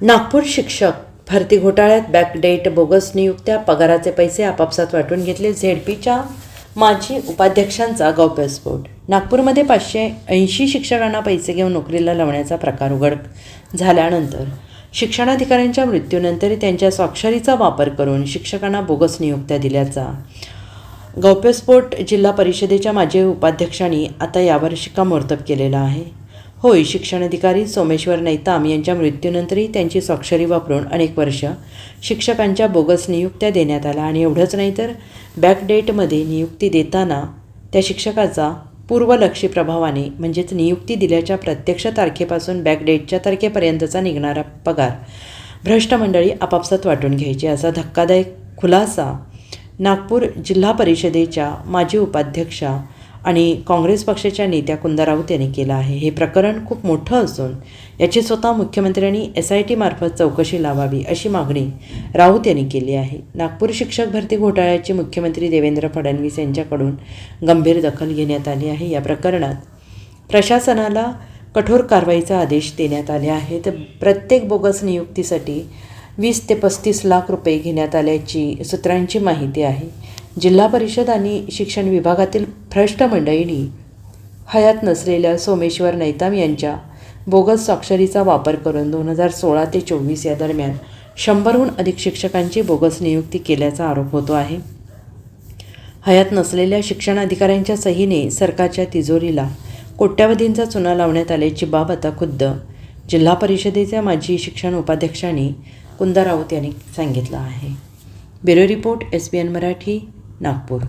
नागपूर शिक्षक भरती घोटाळ्यात बॅकडेट बोगस नियुक्त्या पगाराचे पैसे आपापसात वाटून घेतले झेडपीच्या माजी उपाध्यक्षांचा गौप्यस्फोट. नागपूरमध्ये पाचशे ऐंशी शिक्षकांना पैसे घेऊन नोकरीला लावण्याचा प्रकार उघड झाल्यानंतर शिक्षणाधिकाऱ्यांच्या मृत्यूनंतर त्यांच्या स्वाक्षरीचा वापर करून शिक्षकांना बोगस नियुक्त्या दिल्याचा गौप्यस्फोट जिल्हा परिषदेच्या माजी उपाध्यक्षांनी आता यावर शिक्कामोर्तब केलेला आहे. होय शिक्षणाधिकारी सोमेश्वर नैताम यांच्या मृत्यूनंतरही त्यांची स्वाक्षरी वापरून अनेक वर्ष शिक्षकांच्या बोगस नियुक्त्या देण्यात आल्या. आणि एवढंच नाही तर बॅकडेटमध्ये नियुक्ती देताना त्या शिक्षकाचा पूर्वलक्षी प्रभावाने म्हणजेच नियुक्ती दिल्याच्या प्रत्यक्ष तारखेपासून बॅकडेटच्या तारखेपर्यंतचा निघणारा पगार भ्रष्ट मंडळी आपापसात वाटून घ्यायची. असा धक्कादायक खुलासा नागपूर जिल्हा परिषदेच्या माजी उपाध्यक्षा आणि काँग्रेस पक्षाच्या नेत्या कुंदा राऊत यांनी केलं आहे. हे प्रकरण खूप मोठं असून याची स्वतः मुख्यमंत्र्यांनी एस आय टीमार्फत चौकशी लावावी अशी मागणी राऊत यांनी केली आहे. नागपूर शिक्षक भरती घोटाळ्याची मुख्यमंत्री देवेंद्र फडणवीस यांच्याकडून गंभीर दखल घेण्यात आली आहे. या प्रकरणात प्रशासनाला कठोर कारवाईचा आदेश देण्यात आले आहेत. प्रत्येक बोगस नियुक्तीसाठी वीस ते पस्तीस लाख रुपये घेण्यात आल्याची सूत्रांची माहिती आहे. जिल्हा परिषद आणि शिक्षण विभागातील भ्रष्ट मंडळींनी हयात नसलेल्या सोमेश्वर नैताम यांच्या बोगस स्वाक्षरीचा वापर करून दोन हजार सोळा ते चोवीस या दरम्यान शंभरहून अधिक शिक्षकांची बोगस नियुक्ती केल्याचा आरोप होतो आहे. हयात नसलेल्या शिक्षण अधिकाऱ्यांच्या सहीने सरकारच्या तिजोरीला कोट्यावधींचा चुना लावण्यात आल्याची बाब आता खुद्द जिल्हा परिषदेच्या माजी शिक्षण उपाध्यक्षांनी कुंदा राऊत यांनी सांगितलं आहे. Bureau report S B N Marathi. Nagpur